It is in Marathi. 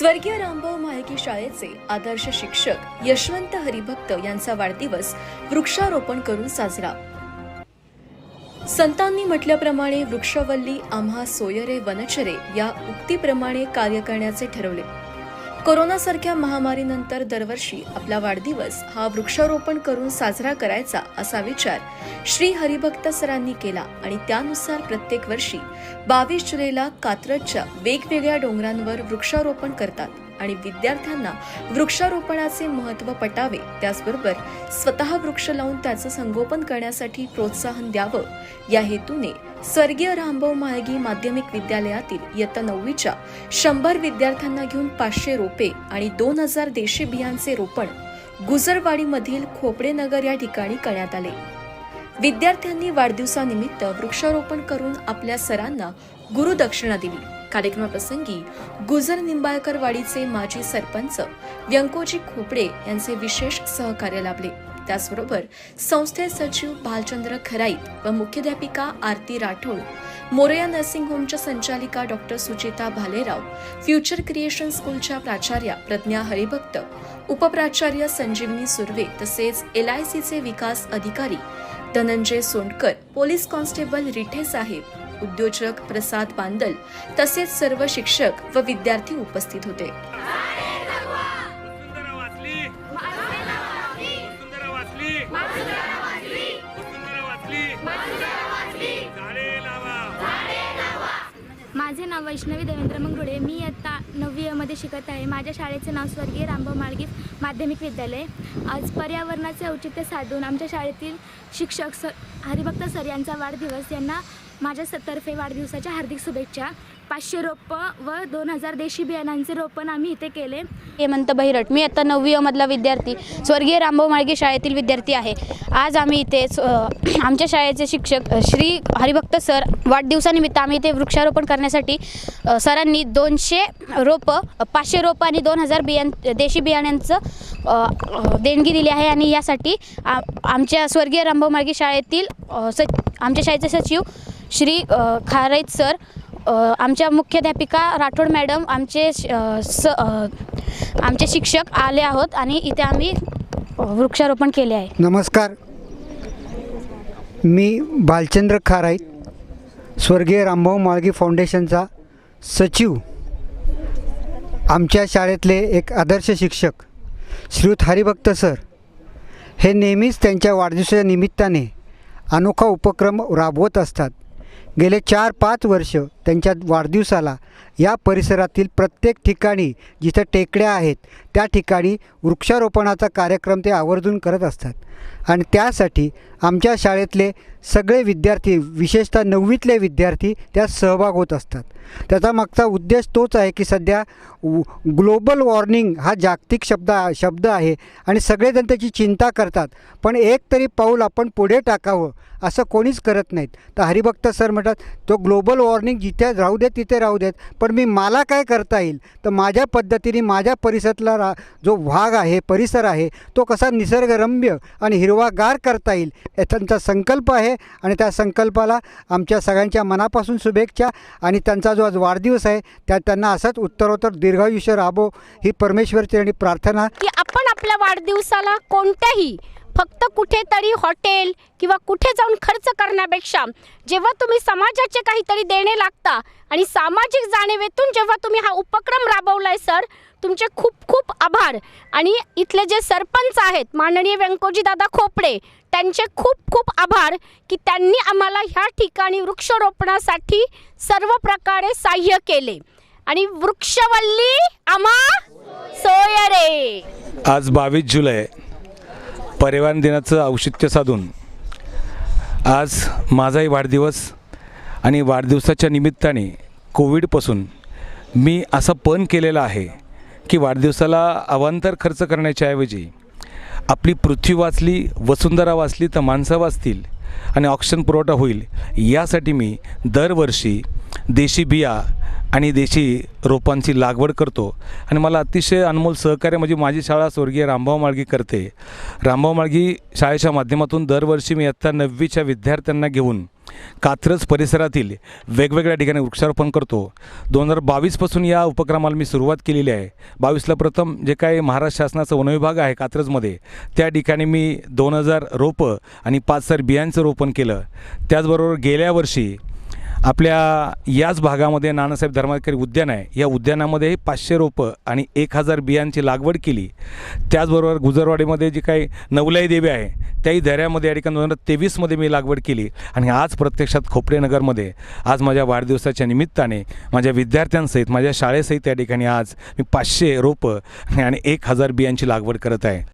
स्वर्गीय रामभाऊ म्हाळकी शाळेचे आदर्श शिक्षक यशवंत हरिभक्त यांचा वाढदिवस वृक्षारोपण करून साजरा. संतांनी म्हटल्याप्रमाणे वृक्षवल्ली आम्हा सोयरे वनचरे या उक्तीप्रमाणे कार्य करण्याचे ठरवले. कोरोनासारख्या महामारीनंतर दरवर्षी आपला वाढदिवस हा वृक्षारोपण करून साजरा करायचा असा विचार श्री हरिभक्त सरांनी केला आणि त्यानुसार प्रत्येक वर्षी बावीस जुलैला कात्रजच्या वेगवेगळ्या डोंगरांवर वृक्षारोपण करतात. आणि विद्यार्थ्यांना वृक्षारोपणाचे महत्त्व पटावे. त्याचबरोबर स्वतः वृक्ष लावून त्याचं संगोपन करण्यासाठी प्रोत्साहन द्यावं. या हेतूने स्वर्गीय रामभाऊ म्हाळगी माध्यमिक विद्यालयातील इयत्ता नववीच्या शंभर विद्यार्थ्यांना घेऊन पाचशे रोपे आणि दोन हजार देशी बियांचे रोपण गुजरवाडीमधील खोपडेनगर या ठिकाणी करण्यात आले. विद्यार्थ्यांनी वाढदिवसानिमित्त वृक्षारोपण करून आपल्या सरांना गुरुदक्षिणा दिली. कार्यक्रमाप्रसंगी गुजर निंबाळकर वाडीचे माजी सरपंच व्यंकोजी खोपडे यांचे विशेष सहकार्य लाभले. त्याचबरोबर संस्थे सचिव भालचंद्र खराईत व मुख्याध्यापिका आरती राठोड मोरया नर्सिंग होमच्या संचालिका doctor Suchita Bhalerao future creation स्कूलच्या प्राचार्या प्रज्ञा हरिभक्त उपप्राचार्य संजीवनी सुर्वे तसेच एल आय सीचे विकास अधिकारी धनंजय सोंडकर पोलीस कॉन्स्टेबल रिठे साहेब उद्योजक प्रसाद बांदल तसेच सर्व शिक्षक व विद्यार्थी उपस्थित होते. माझे नाव वैष्णवी देवेंद्र मंगुडे. मी आता नववी मध्ये शिकत आहे. माझ्या शाळेचे नाव स्वर्गीय रामभाऊ माळगी माध्यमिक विद्यालय. आज पर्यावरणाचे औचित्य साधून आमच्या शाळेतील शिक्षक स हरिभक्त सर यांचा वाढदिवस यांना माझ्या सत्तर्फे वाढदिवसाच्या हार्दिक शुभेच्छा. पाचशे रोपं व दोन हजार देशी बियाणांचे रोपण आम्ही इथे केले. हेमंत बहिरट मी आता नववी मधला विद्यार्थी स्वर्गीय रामभाऊ माळगे शाळेतील विद्यार्थी आहे. आज आम्ही इथे स- आमच्या शाळेचे शिक्षक श्री हरिभक्त सर वाढदिवसानिमित्त आम्ही इथे वृक्षारोपण करण्यासाठी सरांनी दोनशे रोपं पाचशे रोपं आणि दोन हजार बियां देशी बियाण्यांचं देणगी दिली आहे आणि यासाठी आमच्या स्वर्गीय रामभाऊ माळगे शाळेतील स आमच्या शाळेचे सचिव श्री खारैत खाराईत सर आमच्या मुख्याध्यापिका राठोड मॅडम आमचे श- स आमचे शिक्षक आले आहोत आणि इथे आम्ही वृक्षारोपण केले आहे. नमस्कार. मी भालचंद्र खाराईत स्वर्गीय रामभाऊ माळगी फाउंडेशनचा सचिव आमच्या शाळेतले एक आदर्श शिक्षक श्रीयुत हरिभक्त सर. हे नेहमीच त्यांच्या वाढदिवसाच्या निमित्ताने अनोखा उपक्रम राबवत असतात. गेले चार पाच वर्ष त्यांच्या वाढदिवसाला या परिसरातील प्रत्येक ठिकाणी जिथं टेकड्या आहेत त्या ठिकाणी वृक्षारोपणाचा कार्यक्रम ते आवर्जून करत असतात. आणि त्यासाठी आमच्या शाळेतले सगळे विद्यार्थी विशेषतः नववीतले विद्यार्थी त्यात सहभाग होत असतात. त्याचा मागचा उद्देश तोच आहे की सध्या ग्लोबल वॉर्निंग हा जागतिक शब्द शब्द आहे आणि सगळेजण त्याची चिंता करतात. पण एक तरी पाऊल आपण पुढे टाकावं असं कोणीच करत नाहीत. तर हरिभक्त सर म्हणतात तो ग्लोबल वॉर्निंग जिथे राहू देत तिथे राहू देत. पण मी मला काय करता येईल? तर माझ्या पद्धतीने माझ्या परिसरातला रा जो भाग आहे परिसर आहे तो कसा निसर्गरम्य आणि हिरवागार करता येईल या त्यांचा संकल्प आहे. आणि त्या संकल्पाला आमच्या सगळ्यांच्या मनापासून शुभेच्छा. आणि त्यांचा जो आज वाढदिवस आहे त्यात त्यांना असंच उत्तरोत्तर दीर्घायुष्य राबो ही परमेश्वरची आणि प्रार्थना. की आपण आपल्या वाढदिवसाला कोणत्याही फक्त कुठेतरी हॉटेल किंवा कुठे जाऊन खर्च करण्यापेक्षा जेव्हा तुम्ही समाजाचे काहीतरी देणे लागता आणि सामाजिक जाणीवेतून जेव्हा तुम्ही हा उपक्रम राबवलाय सर तुमचे खूप खूप आभार. आणि इथले जे सरपंच आहेत माननीय व्यंकोजी दादा खोपडे त्यांचे खूप खूप आभार की त्यांनी आम्हाला ह्या ठिकाणी वृक्षरोपणासाठी सर्व प्रकारे सहाय्य केले. आणि वृक्षवल्ली आम्हा सोयरे. आज बावीस जुलै. पर्यावरण दिनाचं औचित्य साधून आज माझाही वाढदिवस आणि वाढदिवसाच्या निमित्ताने कोविडपासून मी असं पण केलेलं आहे की वाढदिवसाला अवांतर खर्च करण्याच्या ऐवजी आपली पृथ्वी वाचली वसुंधरा वाचली तर माणसं वाचतील आणि ऑक्सिजन पुरवठा होईल. यासाठी मी दरवर्षी देशी बिया आणि देशी रोपांची लागवड करतो. आणि मला अतिशय अनमोल सहकार्य म्हणजे माझी शाळा स्वर्गीय रामभाऊ माळगी करते. रामभाऊ माळगी शाळेच्या माध्यमातून दरवर्षी मी आत्ता नववीच्या विद्यार्थ्यांना घेऊन कात्रज परिसरातील वेगवेगळ्या ठिकाणी वृक्षारोपण करतो. दोन हजार बावीसपासून या उपक्रमाला मी सुरुवात केलेली आहे. बावीसला प्रथम जे काही महाराष्ट्र शासनाचा वनविभाग आहे कात्रजमध्ये त्या ठिकाणी मी दोन हजार रोपं आणि पाच हजार बियांचं रोपण केलं. त्याचबरोबर गेल्या वर्षी आपल्या याच भागामध्ये नानासाहेब धर्माधिकारी उद्यान आहे. या उद्यानामध्ये पाचशे रोपं आणि एक हजार बियांची लागवड केली. त्याचबरोबर गुजरवाडीमध्ये जी काही नवलाई देवी आहे त्याही दऱ्यामध्ये या ठिकाणी दोन हजार तेवीसमध्ये मी लागवड केली. आणि आज प्रत्यक्षात खोपडेनगरमध्ये आज माझ्या वाढदिवसाच्या निमित्ताने माझ्या विद्यार्थ्यांसहित माझ्या शाळेसहित त्या ठिकाणी आज मी पाचशे रोपं आणि एक हजार बियांची लागवड करत आहे.